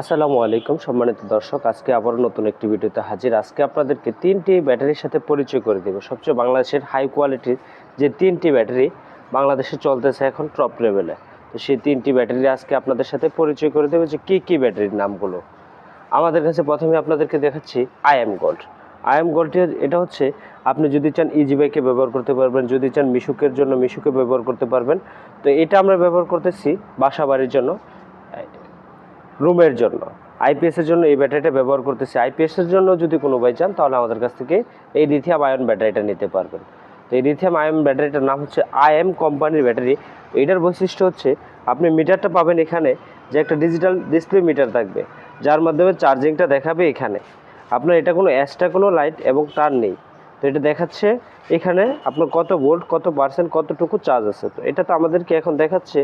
আসসালামু আলাইকুম, সম্মানিত দর্শক। আজকে আবারও নতুন একটি ভিডিওতে হাজির। আজকে আপনাদেরকে তিনটি ব্যাটারির সাথে পরিচয় করে দেবো। সবচেয়ে বাংলাদেশের হাই কোয়ালিটির যে তিনটি ব্যাটারি বাংলাদেশে চলতেছে এখন টপ লেভেলে। তো সেই তিনটি ব্যাটারি আজকে আপনাদের সাথে পরিচয় করে দেবো যে কী কী ব্যাটারির নামগুলো। আমাদের কাছে প্রথমে আপনাদেরকে দেখাচ্ছি I am gold. I am গোল্ডের এটা হচ্ছে, আপনি যদি চান ইজি বাইকে ব্যবহার করতে পারবেন, যদি চান মিশুকের জন্য মিশুকে ব্যবহার করতে পারবেন। তো এটা আমরা ব্যবহার করতেছি বাসা বাড়ির জন্য। রুমের জন্য। আইপিএস এর জন্য এই ব্যাটারিটা ব্যবহার করতেছি। আইপিএস এর জন্য যদি কোনো ভাই চান, তাহলে আমাদের কাছ থেকে এই লিথিয়াম আয়ন ব্যাটারিটা নিতে পারবেন। তো এই লিথিয়াম আয়ন ব্যাটারিটার নাম হচ্ছে আইএম কোম্পানির ব্যাটারি। এইটার বৈশিষ্ট্য হচ্ছে, আপনি মিটারটা পাবেন এখানে, যে একটা ডিজিটাল ডিসপ্লে মিটার থাকবে, যার মাধ্যমে চার্জিংটা দেখাবে এখানে। আপনার এটা কোনো এক্সট্রা কোনো লাইট এবং তার নেই। তো এটা দেখাচ্ছে, এখানে আপনার কত ভোল্ট কত পার্সেন্ট কতটুকু চার্জ আছে। তো এটা তো আমাদেরকে এখন দেখাচ্ছে,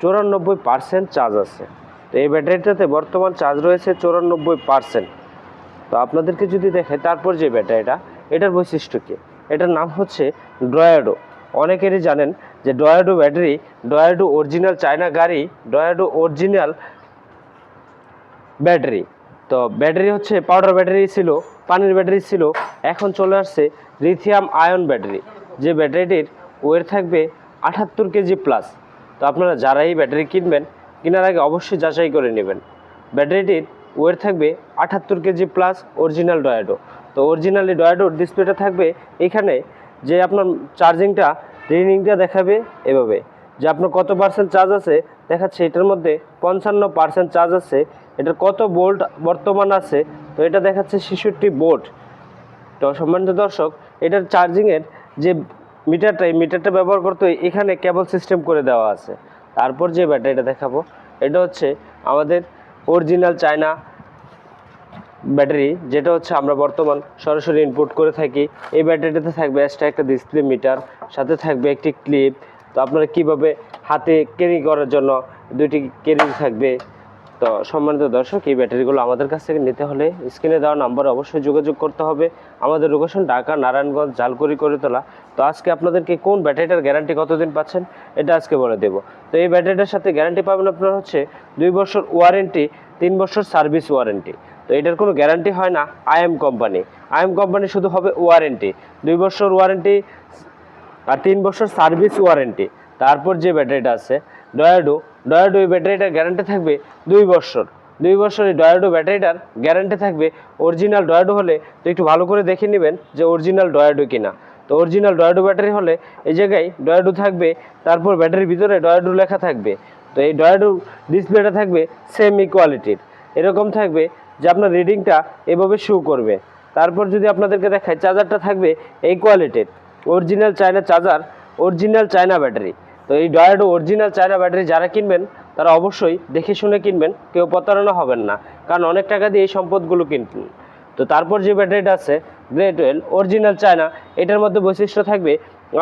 চুরানব্বই পার্সেন্ট চার্জ আছে। তো এই ব্যাটারিটাতে বর্তমান চার্জ রয়েছে চুরানব্বই পার্সেন্ট তো আপনাদেরকে যদি দেখে, তারপর যে ব্যাটারিটা এটার বৈশিষ্ট্য কী? এটার নাম হচ্ছে ড্রয়াডো অনেকেরই জানেন যে ডয়াডো ব্যাটারি ডয়াডো অরিজিনাল চায়না গাড়ি ডয়াডো অরিজিনাল ব্যাটারি। তো ব্যাটারি হচ্ছে পাউডার ব্যাটারি ছিল, পানির ব্যাটারি ছিল, এখন চলে আসছে লিথিয়াম আয়ন ব্যাটারি। যে ব্যাটারিটির ওয়েট থাকবে আটাত্তর কেজি প্লাস তো আপনারা যারাই ব্যাটারি কিনবেন কেনার আগে অবশ্যই যাচাই করে নেবেন। ব্যাটারিটির ওয়েট থাকবে আটাত্তর কেজি প্লাস অরিজিনাল ডয়াডো তো অরিজিনালি ডয়াডোর ডিসপ্লেটা থাকবে এখানে যে আপনার চার্জিংটা রিডিংটা দেখাবে এভাবে। যে আপনার কত পার্সেন্ট চার্জ আছে, দেখাচ্ছে এটার মধ্যে পঞ্চান্ন পার্সেন্ট চার্জ আছে, এটার কত বোল্ট বর্তমান আছে, তো এটা দেখাচ্ছে ছেষট্টি বোল্ট তো সম্মানিত দর্শক, এটার চার্জিংয়ের যে মিটারটা এই মিটারটা ব্যবহার করতে এখানে কেবল সিস্টেম করে দেওয়া আছে। তারপর যে ব্যাটারিটা দেখাবো, এটা হচ্ছে আমাদের অরিজিনাল চায়না ব্যাটারি, যেটা হচ্ছে আমরা বর্তমান সরাসরি ইনপুট করে থাকি। এই ব্যাটারিটাতে থাকবে এক্সট্রা একটা ডিসপ্লে মিটার সাথে থাকবে একটি ক্লিপ তো আপনারা কীভাবে হাতে ক্যারি করার জন্য দুইটি ক্যারি থাকবে তো সম্মানিত দর্শক, এই ব্যাটারিগুলো আমাদের কাছ থেকে নিতে হলে স্ক্রিনে দেওয়া নাম্বারে অবশ্যই যোগাযোগ করতে হবে। আমাদের লোকেশন ঢাকা, নারায়ণগঞ্জ, জালকুড়ি করে তোলা তো আজকে আপনাদেরকে কোন ব্যাটারিটার গ্যারান্টি কতদিন পাচ্ছেন, এটা আজকে বলে দেবো। তো এই ব্যাটারিটার সাথে গ্যারান্টি পাবেন আপনার হচ্ছে দুই বছর ওয়ারেন্টি তিন বছর সার্ভিস ওয়ারেন্টি তো এটার কোনো গ্যারান্টি হয় না আইএম কোম্পানি আইএম কোম্পানি শুধু হবে ওয়ারেন্টি দুই বছর ওয়ারেন্টি আর তিন বছর সার্ভিস ওয়ারেন্টি তারপর যে ব্যাটারিটা আছে ডয়াডো ডয়াডো ব্যাটারিটার গ্যারান্টি থাকবে দুই বছর। দুই বছর এই ডয়াডো ব্যাটারিটার গ্যারান্টি থাকবে। অরিজিনাল ডয়াডো হলে তো একটু ভালো করে দেখে নেবেন যে অরিজিনাল ডয়াডো কিনা। তো অরিজিনাল ডয়াডো ব্যাটারি হলে এই জায়গায় ডয়াডো থাকবে, তারপর ব্যাটারির ভিতরে ডয়াডো লেখা থাকবে। তো এই ডয়াডো ডিসপ্লেটা থাকবে সেম ইকোয়ালিটির এরকম থাকবে যে আপনার রিডিংটা এভাবে শো করবে। তারপর যদি আপনাদেরকে দেখায় চার্জারটা থাকবে এই কোয়ালিটির original China charger original China battery তো এই ডয়াডো অরিজিনাল চায়না ব্যাটারি যারা কিনবেন, তারা অবশ্যই দেখে শুনে কিনবেন, কেউ প্রতারণা হবেন না, কারণ অনেক টাকা দিয়ে এই সম্পদগুলো কিনবেন। তো তারপর যে ব্যাটারিটা আছে গ্রেট ওয়েল অরিজিনাল চায়না, এটার মধ্যে বৈশিষ্ট্য থাকবে,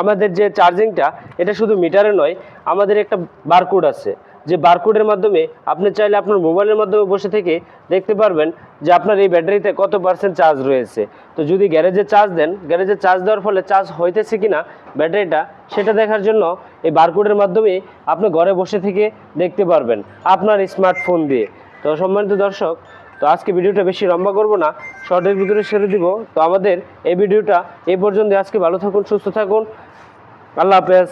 আমাদের যে চার্জিংটা এটা শুধু মিটারে নয়, আমাদের একটা বারকোড আছে। যে বারকোডের মাধ্যমে আপনি চাইলে আপনার মোবাইলের মাধ্যমে বসে থেকে দেখতে পারবেন যে আপনার এই ব্যাটারিতে কত পার্সেন্ট চার্জ রয়েছে। তো যদি গ্যারেজে চার্জ দেন, গ্যারেজে চার্জ দেওয়ার ফলে চার্জ হইতেছে কিনা ব্যাটারিটা, সেটা দেখার জন্য এই বারকোডের মাধ্যমে আপনি ঘরে বসে থেকে দেখতে পারবেন আপনার স্মার্টফোন দিয়ে। তো সম্মানিত দর্শক, তো আজকে ভিডিওটা বেশি লম্বা করব না শর্টের ভিতরে সেরে দিব। তো আমাদের এই ভিডিওটা এই পর্যন্ত আজকে ভালো থাকুন, সুস্থ থাকুন। আল্লাহ হাফেজ।